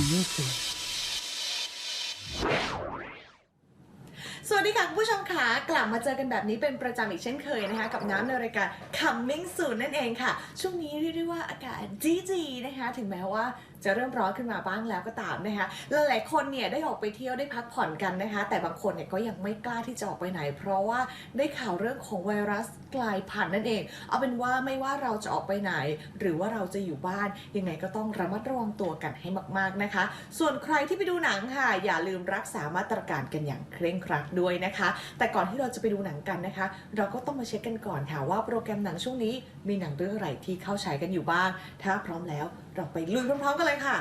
Coming soon. สวัสดีค่ะคุณผู้ชมค่ะกลับมาเจอกันแบบนี้เป็นประจำอีกเช่นเคยนะคะ กับน้ำในรายการ Coming Soon นั่นเองค่ะ ช่วงนี้เรียกได้ว่าอากาศจีจีนะคะ ถึงแม้ว่า จะเริ่มร้อนขึ้นมาบ้างแล้วก็ตามนะคะหลายๆคนเนี่ยได้ออกไปเที่ยวได้พักผ่อนกันนะคะ แต่บางคนเนี่ยก็ยังไม่กล้าที่จะออกไปไหน เพราะว่าได้ข่าวเรื่องของไวรัสกลายพันธุ์นั่นเอง เอาเป็นว่าไม่ว่าเราจะออกไปไหน หรือว่าเราจะอยู่บ้านยังไงก็ต้องระมัดระวังตัวกันให้มากๆนะคะ ส่วนใครที่ไปดูหนังค่ะ อย่าลืมรักษามาตรการกันอย่างเคร่งครัดด้วยนะคะ แต่ก่อนที่เราจะไปดูหนังกันนะคะ เราก็ต้องมาเช็คกันก่อนค่ะว่าโปรแกรมหนังช่วงนี้มีหนังเรื่องอะไรที่เข้าฉายกันอยู่บ้าง ถ้าพร้อมแล้วเราไปลุยพร้อมๆกันเลยค่ะ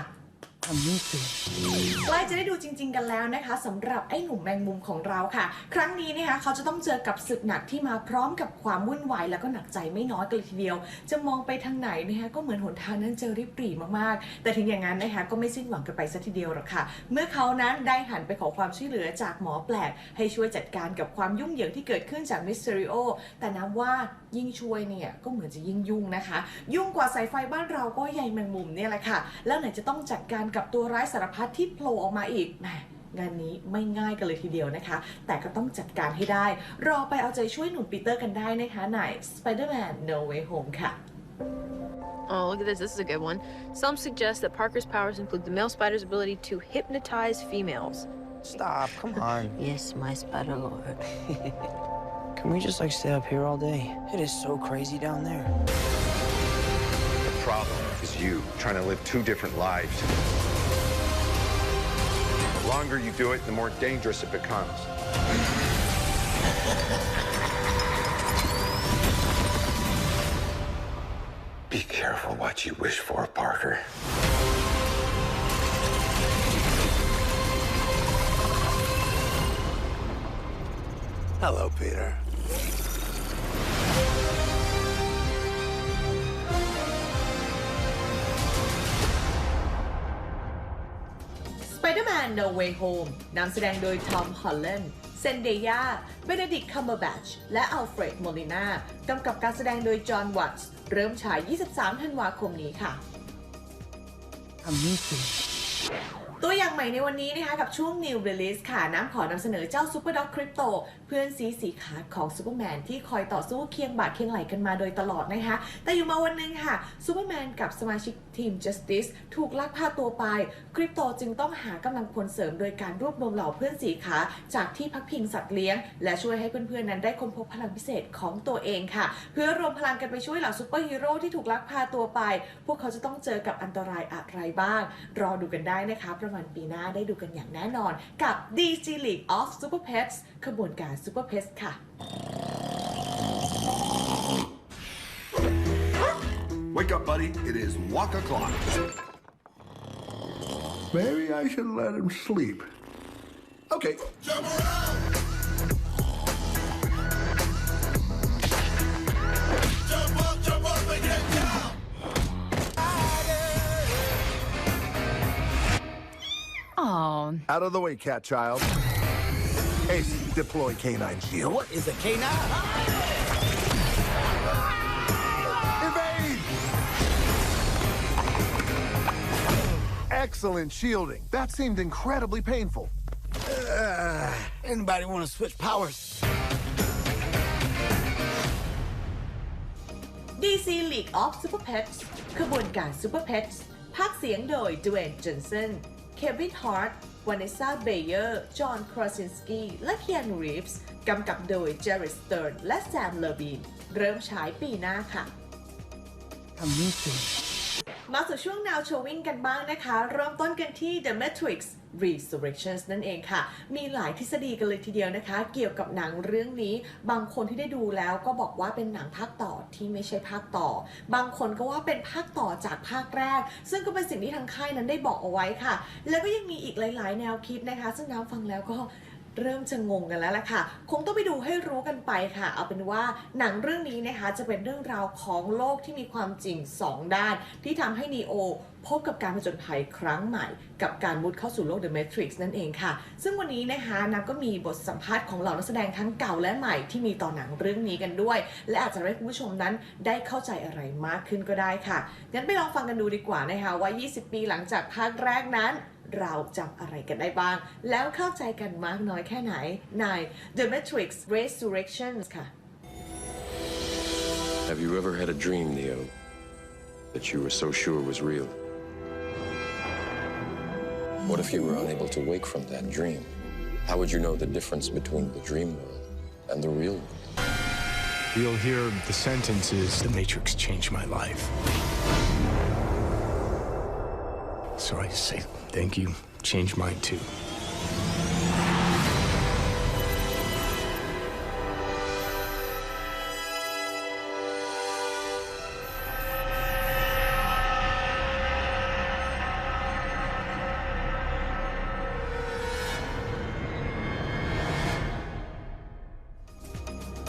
Coming soon. ใกล้จะได้ดูจริง ๆ กันแล้วนะคะสำหรับไอ้หนุ่มแมงมุมของเราค่ะ ครั้งนี้นะคะเขาจะต้องเจอกับศึกหนักที่มาพร้อมกับความวุ่นวายแล้วก็หนักใจไม่น้อยกันเลยทีเดียว จะมองไปทางไหนนะคะก็เหมือนหนทางนั้นเจะริบหรี่มากๆ แต่ถึงอย่างนั้นนะคะก็ไม่สิ้นหวังกันไปซะทีเดียวหรอกค่ะ เมื่อเขานั้นได้หันไปขอความช่วยเหลือจากหมอแปลก ให้ช่วยจัดการกับความยุ่งเหยิงที่เกิดขึ้นจากมิสเตริโอแต่นับว่ายิ่งช่วยเนี่ยก็เหมือนจะยิ่งยุ่งนะคะ ยุ่งกว่าสายไฟบ้านเราก็ใยแมงมุมเนี่ยแหละค่ะ แล้วไหนจะต้องจัดการกับตัวร้ายสารพัดที่โผล่ออกมาอีกแหมงานนี้ไม่ง่ายกันเลยทีเดียวนะคะ แต่ก็ต้องจัดการให้ได้ รอไปเอาใจช่วยหนุ่มปีเตอร์กันได้นะคะใน Spider-Man No Way Home ค่ะ Oh, look at this. This is a good one. Some suggest that Parker's powers include the male spider's ability to hypnotize females. Stop, come on. Yes, my spider lord. Can we just like stay up here all day? It is so crazy down there. The problem is you trying to live two different lives. The longer you do it, the more dangerous it becomes. Be careful what you wish for, Parker. Hello, Peter. And No Way Home นำแสดงโดยทอมฮอลแลนด์เซนเดียเบเนดิกคัมเบอร์แบช และอัลเฟรด โมลิน่ากำกับการแสดงโดยจอห์น วัตส์ เริ่มฉาย 23 ธันวาคมนี้ค่ะ Coming soon. ตัวอย่างใหม่ในวันนี้นะคะกับช่วง New Release ค่ะ น้ำขอนำเสนอเจ้า Super Dog Crypto เพื่อนซีสีขาดของซูเปอร์แมนที่คอยต่อสู้เคียงบ่าเคียงไหลกันมาโดยตลอดนะคะ แต่อยู่มาวันหนึงค่ะซูเปอร์แมนกับสมาชิกทีม Justice ถูกลักพาตัวไป คริปโตจึงต้องหากำลังพลเสริมโดยการรวบรวมเหล่าเพื่อนสีขาจากที่พักพิงสัตว์เลี้ยง และช่วยให้เพื่อนๆนั้นได้ค้นพบพลังพิเศษของตัวเองค่ะ เพื่อรวมพลังกันไปช่วยเหล่าซูเปอร์ฮีโร่ที่ถูกลักพาตัวไป พวกเขาจะต้องเจอกับอันตรายอะไรบ้าง รอดูกันได้นะคะประมาณปีหน้าได้ดูกันอย่างแน่นอน กับ DG League of Super Pets ขบวนการ Super Pets ค่ะ Wake up, buddy. It is walk o'clock. Maybe I should let him sleep. Okay. Jump around. Oh, Out of the way, cat child. Ace, deploy canine shield. What is a K9? Evade! Excellent shielding. That seemed incredibly painful. Uh, anybody want to switch powers? DC League of Super Pets ขบวนการ Super Pets ภาคเสียงโดยด w เควินฮาร์ตวานิซาเบเยอร์ จอห์นครอสินสกี้ และเคียนรีฟส์กำกับโดยเจอริสเติร์นและแซมเลอร์บีน เริ่มฉายปีหน้าค่ะ Coming soon. มาสู่ช่วง Now Showing กันบ้างนะคะ เริ่มต้นกันที่ The Matrix Resurrections นั่นเองค่ะ มีหลายทฤษฎีกันเลยทีเดียวนะคะ เกี่ยวกับหนังเรื่องนี้ บางคนที่ได้ดูแล้วก็บอกว่าเป็นหนังภาคต่อที่ไม่ใช่ภาคต่อ บางคนก็ว่าเป็นภาคต่อจากภาคแรก ซึ่งก็เป็นสิ่งที่ทางค่ายนั้นได้บอกเอาไว้ค่ะ แล้วก็ยังมีอีกหลาย ๆ แนวคิดนะคะ ซึ่งน้ำฟังแล้วก็ เริ่มจะงงกันแล้วล่ะค่ะ คงต้องไปดูให้รู้กันไปค่ะ เอาเป็นว่าหนังเรื่องนี้นะคะจะเป็นเรื่องราวของโลกที่มีความจริง 2 ด้าน ที่ทำให้นีโอพบกับการผจญภัยครั้งใหม่ กับการมุดเข้าสู่โลก The Matrix นั่นเองค่ะ ซึ่งวันนี้นะคะนับก็มีบทสัมภาษณ์ของเหล่านักแสดงทั้งเก่าและใหม่ที่มีต่อหนังเรื่องนี้กันด้วย และอาจจะให้คุณผู้ชมนั้นได้เข้าใจอะไรมากขึ้นก็ได้ค่ะงั้นไปลองฟังกันดูดีกว่านะคะว่า 20 ปีหลังจากภาคแรกนั้น เราจำอะไรกันได้บ้าง แล้วเข้าใจกันมากน้อยแค่ไหนใน The Matrix Resurrections ค่ะ Have you ever had a dream, Neo, that you were so sure was real? What if you were unable to wake from that dream? How would you know the difference between the dream world and the real world? You'll hear the sentences The Matrix changed my life. So I say thank you, changed mine too.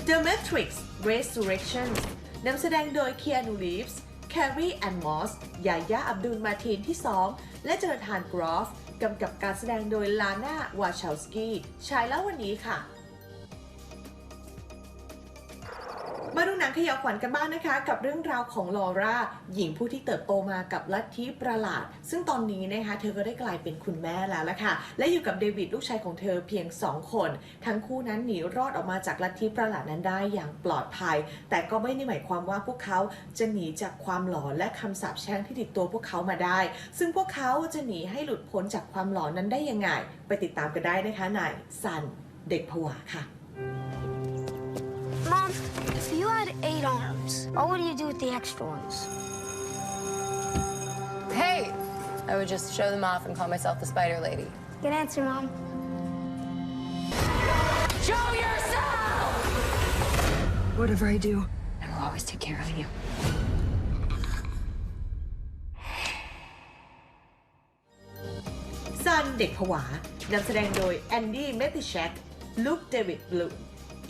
The Matrix Resurrections นำแสดงโดย Keanu Reeves Carrie Ann Moss ยายาอับดุลมาทีนที่ 2 และเจอร์ธานกรอฟกำกับการแสดงโดยลาน่าวาชาวสกี้ชายแล้ววันนี้ค่ะ มาดูหนังขย่าขวัญกันบ้างนะคะ กับเรื่องราวของลอร่าหญิงผู้ที่เติบโตมากับลัทธิประหลาด ซึ่งตอนนี้นะคะ เธอก็ได้กลายเป็นคุณแม่แล้วละค่ะ และอยู่กับเดวิดลูกชายของเธอเพียง 2 คน ทั้งคู่นั้นหนีรอดออกมาจากลัทธิประหลาดนั้นได้อย่างปลอดภัย แต่ก็ไม่ได้หมายความว่าพวกเขาจะหนีจากความหลอนและคำสาปแช่งที่ติดตัวพวกเขามาได้ ซึ่งพวกเขาจะหนีให้หลุดพ้นจากความหลอนนั้นได้ยังไง ไปติดตามกันได้นะคะในซันเด็กผวาค่ะ Mom, if you had eight arms, what would you do with the extra ones? Hey! I would just show them off and call myself the Spider Lady. Good answer, Mom. Show yourself! Whatever I do, I will always take care of you. ซันเด็กผวานำแสดงโดยแอนดี้เมติแชกลูกเดวิดบลู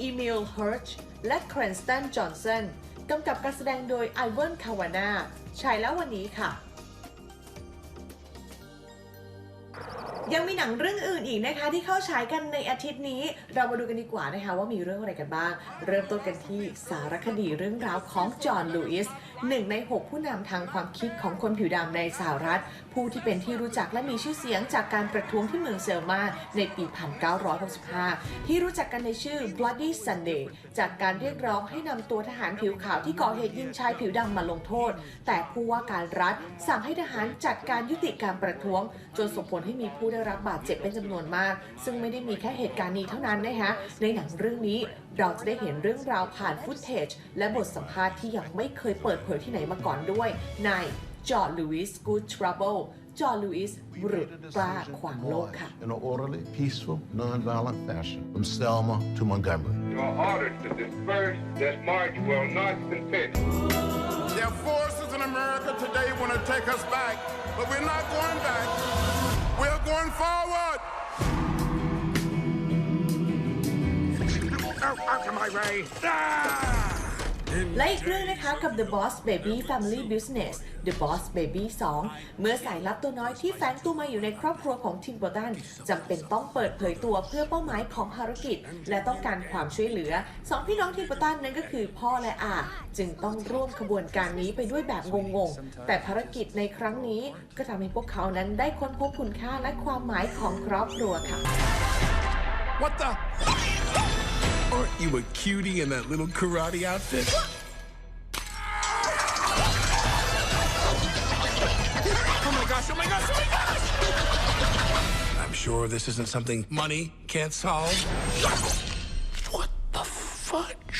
อีมิลเฮิร์ชและครนสตันจอห์นสันกำกับการแสดงโดยไอเวนคาวานาชายแล้ววันนี้ค่ะ ยังมีหนังเรื่องอื่นอีกนะคะ ที่เข้าฉายกันในอาทิตย์นี้ เรามาดูกันดีกว่านะคะว่ามีเรื่องอะไรกันบ้าง เริ่มต้นกันที่สารคดีเรื่องราวของจอห์นลูอิสหนึ่งใน 6 ผู้นำทางความคิดของคนผิวดำในสหรัฐ ผู้ที่เป็นที่รู้จักและมีชื่อเสียงจากการประท้วงที่เมืองเซลมาในปี 1965 ที่รู้จักกันในชื่อ Bloody Sunday จากการเรียกร้องให้นำตัวทหารผิวขาวที่ก่อเหตุยิงชายผิวดำมาลงโทษ แต่ผู้ว่าการรัฐสั่งให้ทหารจัดการยุติการประท้วง จนส่งผลให้มีผู้ได้รับบาดเจ็บเป็นจำนวนมาก ซึ่งไม่ได้มีแค่เหตุการณ์นี้เท่านั้นนะคะในหนังเรื่องนี้เราจะได้เห็นเรื่องราวผ่านฟุตเทจและบทสัมภาษณ์ที่ยังไม่เคยเปิดเผยที่ไหนมาก่อนด้วย ในจอร์ลูอิส Good Trouble จอร์ลูอิสบุรุษกล้าขวางโลกค่ะ In an orderly, peaceful, nonviolent fashion from Selma to Montgomery. You are ordered to disperse. This march will not continue. There are forces in America today want to take us back, but we're not going back. We're going forward. Out of my way! Ah! และอีกเรื่องนะคะกับ The Boss Baby Family Business The Boss Baby 2 เมื่อสายลับตัวน้อยที่แฝงตัวมาอยู่ในครอบครัวของทิมเบอร์ตันจำเป็นต้องเปิดเผยตัวเพื่อเป้าหมายของภารกิจ และต้องการความช่วยเหลือสองพี่น้องทิมเบอร์ตันนั่นก็คือพ่อและอาจึงต้องร่วมขบวนการนี้ไปด้วยแบบงงๆ แต่ภารกิจในครั้งนี้ก็ทำให้พวกเขานั้นได้ค้นพบคุณค่าและความหมายของครอบครัวค่ะ What the? Aren't you a cutie in that little karate outfit? Sure this isn't something money can't solve. What the fudge?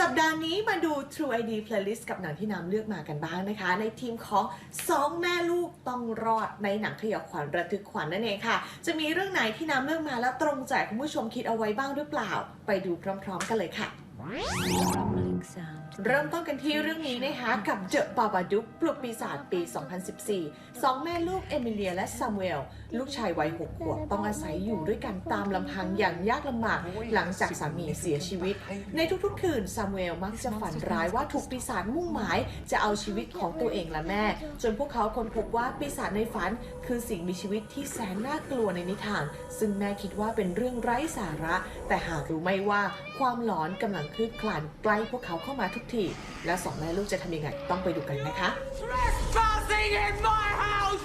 สัปดาห์นี้มาดู True ID Playlist กับหนังที่น้ำเลือกมากันบ้างนะคะ ในทีมของสองแม่ลูกต้องรอดในหนังเขย่าวขวัญระทึกขวัญนั่นเองค่ะ จะมีเรื่องไหนที่น้ำเลือกมาแล้วตรงใจคุณผู้ชมคิดเอาไว้บ้างหรือเปล่า ไปดูพร้อม ๆ กันเลยค่ะ Rumbling sound. เริ่มต้นกันที่เรื่องนี้นะคะกับเจอบาบาดุกปลุกปีศาจปี 2014 สองแม่ลูกเอมิเลียและซามูเอล ลูกชายวัยหกขวบต้องอาศัยอยู่ด้วยกันตามลำพังอย่างยากลำบากหลังจากสามีเสียชีวิต ในทุกๆคืนซามูเอลมักจะฝันร้ายว่าถูกปีศาจมุ่งหมายจะเอาชีวิตของตัวเองและแม่ จนพวกเขาค้นพบว่าปีศาจในฝัน คือสิ่งมีชีวิตที่แสนน่ากลัวในนิทาน ซึ่งแม่คิดว่าเป็นเรื่องไร้สาระ แต่หารู้ไม่ว่าความหลอนกำลังคืบคลานใกล้พวกเขาเข้ามาทุกที และสองแม่ลูกจะทำยังไงต้องไปดูกันนะคะ Trespassing in my house!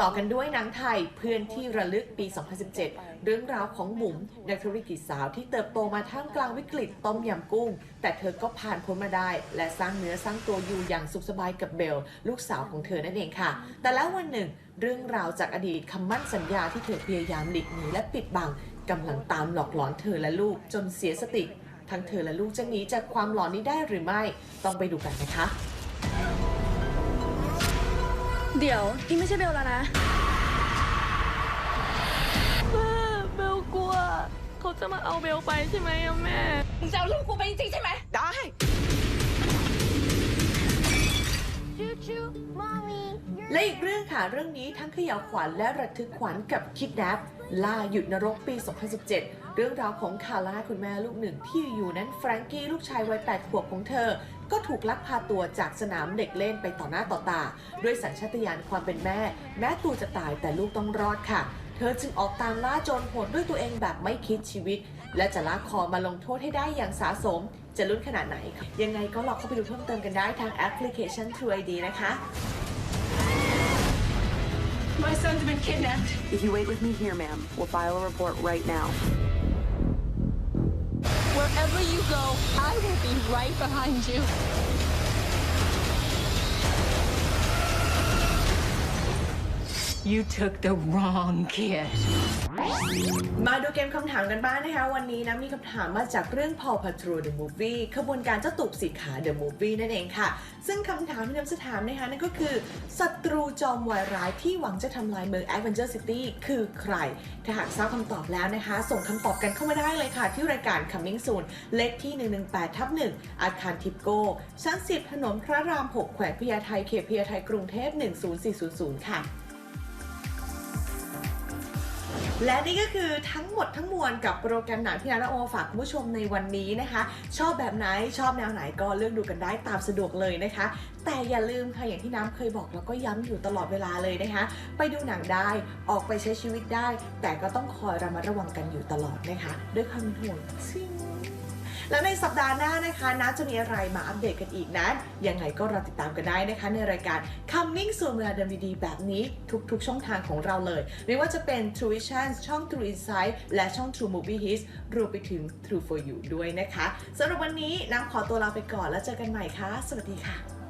ต่อกันด้วยหนังไทยเพื่อนที่ระลึกปี 2017 เรื่องราวของบุ๋มนักธุรกิจสาวที่เติบโตมาท่ามกลางวิกฤตต้มยำกุ้ง แต่เธอก็ผ่านพ้นมาได้ และสร้างเนื้อสร้างตัวอยู่อย่างสุขสบายกับเบล ลูกสาวของเธอนั่นเองค่ะ แต่แล้ววันหนึ่ง เรื่องราวจากอดีตคำมั่นสัญญาที่เธอพยายามหลีกหนีและปิดบัง กำลังตามหลอกหลอนเธอและลูกจนเสียสติ ทั้งเธอและลูกจะหนีจากความหลอนนี้ได้หรือไม่ต้องไปดูกันนะคะ เดี๋ยวนี่ไม่ใช่เบลแล้วนะเบลกลัว เขาจะมาเอาเบลไปใช่ไหมอะแม่มึงจะเอาลูกกูไปจริงๆใช่ไหมได้ Choo-choo, mommy. You're และอีกเรื่องค่ะเรื่องนี้ทั้งเขย่าวขวัญและระทึกขวัญกับคิดแนป ล่าหยุดนรกปี 2017 เรื่องราวของคาร่าคุณแม่ลูกหนึ่งที่อยู่นั้นแฟรงกี้ลูกชายวัย 8 ขวบของเธอ ก็ถูกลักพาตัวจากสนามเด็กเล่นไปต่อหน้าต่อตา ด้วยสัญชาตญาณความเป็นแม่ แม้ตัวจะตายแต่ลูกต้องรอดค่ะ เธอจึงออกตามล่าโจรโหดด้วยตัวเองแบบไม่คิดชีวิต และจะลากคอมาลงโทษให้ได้อย่างสาสม จะลุ้นขนาดไหน ยังไงก็ลองเข้าไปดูเพิ่มเติมกันได้ทางแอปพลิเคชัน True ID นะคะ My son's been kidnapped. If you wait with me here, ma'am, we'll file a report right now. Wherever you go, I will be right behind you. You took the wrong kid. มาดูเกมคำถามกันบ้างนะคะ วันนี้นะมีคำถามมาจากเรื่อง Paw Patrol The Movie ขบวนการเจ้าตูบสีขา The Movie นั่นเองค่ะ ซึ่งคำถามที่นำจะถามนะคะนั่นก็คือศัตรูจอมวายร้ายที่หวังจะทำลายเมือง Adventure City คือใคร ถ้าหากทราบคำตอบแล้วนะคะ ส่งคำตอบกันเข้ามาได้เลยค่ะ ที่รายการ Coming Soon เลขที่ 118ทับ1อาคารทิปโก้ชั้น 10 ถนนพระราม 6 แขวงพญาไทเขตพญาไทกรุงเทพ 10400 ค่ะ และนี่ก็คือทั้งหมดทั้งมวลกับโปรแกรมหนังที่นาราโอฝากคุณผู้ชมในวันนี้นะคะ ชอบแบบไหนชอบแนวไหนก็เลือกดูกันได้ตามสะดวกเลยนะคะ แต่อย่าลืมค่ะอย่างที่น้ำเคยบอกแล้วก็ย้ำอยู่ตลอดเวลาเลยนะคะ ไปดูหนังได้ออกไปใช้ชีวิตได้ แต่ก็ต้องคอยระมัดระวังกันอยู่ตลอดนะคะ ด้วยความห่วงซิ่ง แล้วในสัปดาห์หน้านะคะน้าจะมีอะไรมาอัปเดตกันอีกนั้นยังไงก็รอติดตามกันได้นะคะ ในรายการ Coming สู่เวลาเดิมดีๆ แบบนี้ทุกๆ ช่องทางของเราเลย ไม่ว่าจะเป็น True Vision ช่อง True Insight และช่อง True Movie Hits รวมไปถึง True for You ด้วยนะคะสำหรับวันนี้น้ำขอตัวลาไปก่อนแล้วเจอกันใหม่ค่ะ สวัสดีค่ะ